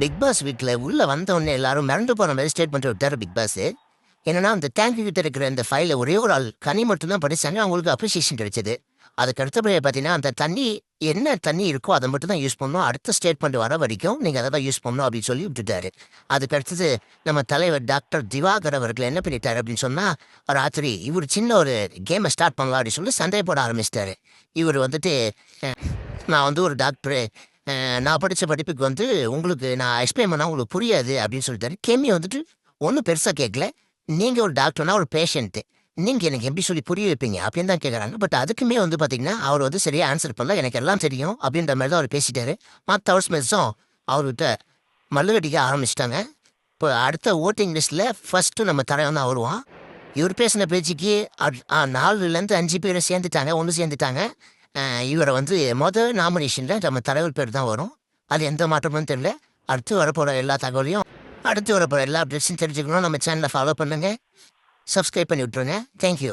Big pass வீட்டில் உள்ளே வந்தவொடனே எல்லாரும் மிரண்டு போன மாதிரி ஸ்டேட்மெண்ட் விட்டார் பிக் பாஸ் என்னன்னா அந்த டேங்க் கிட்ட இருக்கிற இந்த ஃபைலை ஒரே ஒரு ஆள் கனி மட்டும்தான் படிச்சாங்க. அவங்களுக்கு அப்ரிசியேஷன் கிடைச்சது. அதுக்கு அடுத்தபடியாக பார்த்தீங்கன்னா அந்த தண்ணி என்ன தண்ணி இருக்கோ அதை மட்டும் தான் யூஸ் பண்ணணும். அடுத்த ஸ்டேட்மெண்ட் வர வரைக்கும் நீங்கள் அதை தான் யூஸ் பண்ணணும் அப்படின்னு சொல்லி விட்டுட்டாரு. அதுக்கு அடுத்தது நம்ம தலைவர் டாக்டர் திவாகர் அவர்கள் என்ன பண்ணிட்டார் அப்படின்னு சொன்னால் ராத்திரி இவர் சின்ன ஒரு கேமை ஸ்டார்ட் பண்ணலாம் அப்படின்னு சொல்லி சண்டை போட ஆரம்பிச்சிட்டாரு. இவர் வந்துட்டு நான் வந்து ஒரு டாக்டரு நான் படித்த படிப்புக்கு வந்து உங்களுக்கு நான் எக்ஸ்பிளைன் பண்ணால் உங்களுக்கு புரியாது அப்படின்னு சொல்லிட்டாரு. கெமி வந்துட்டு ஒன்றும் பெருசாக கேட்கல நீங்கள் ஒரு டாக்டர்னா ஒரு பேஷண்ட்டு நீங்கள் எனக்கு எப்படி சொல்லி புரிய வைப்பீங்க அப்படின்னு தான் கேட்குறாங்க பட் அதுக்குமே வந்து பார்த்தீங்கன்னா அவர் வந்து சரியாக ஆன்சர் பண்ணல. எனக்கு எல்லாம் தெரியும் அப்படின்ற மாதிரி தான் அவர் பேசிட்டாரு. மற்ற ஹவர்ஸ் மேட்ஸும் அவர்கிட்ட மல்லுகட்டிக்க ஆரம்பிச்சிட்டாங்க. இப்போ அடுத்த ஓட்டிங் லிஸ்ட்டில் ஃபஸ்ட்டு நம்ம தலைவன் தான் வருவான் இவர் பேசின பேச்சுக்கு அட்- ஆ, நாலுலேருந்து அஞ்சு பேர் சேர்ந்துட்டாங்க. ஒன்று சேர்ந்துட்டாங்க. இவரை வந்து மொதல் நாமினேஷனில் நம்ம தலைவர் பேர் தான் வரும். அது எந்த மாற்றமும் தெரியல. அடுத்து வரப்போகிற எல்லா தகவலையும் அடுத்து வரப்போகிற எல்லா அப்டேட்ஸும் தெரிஞ்சுக்கணும் நம்ம சேனலை ஃபாலோ பண்ணுங்கள் சப்ஸ்கிரைப் பண்ணி விட்ருங்க தேங்க்யூ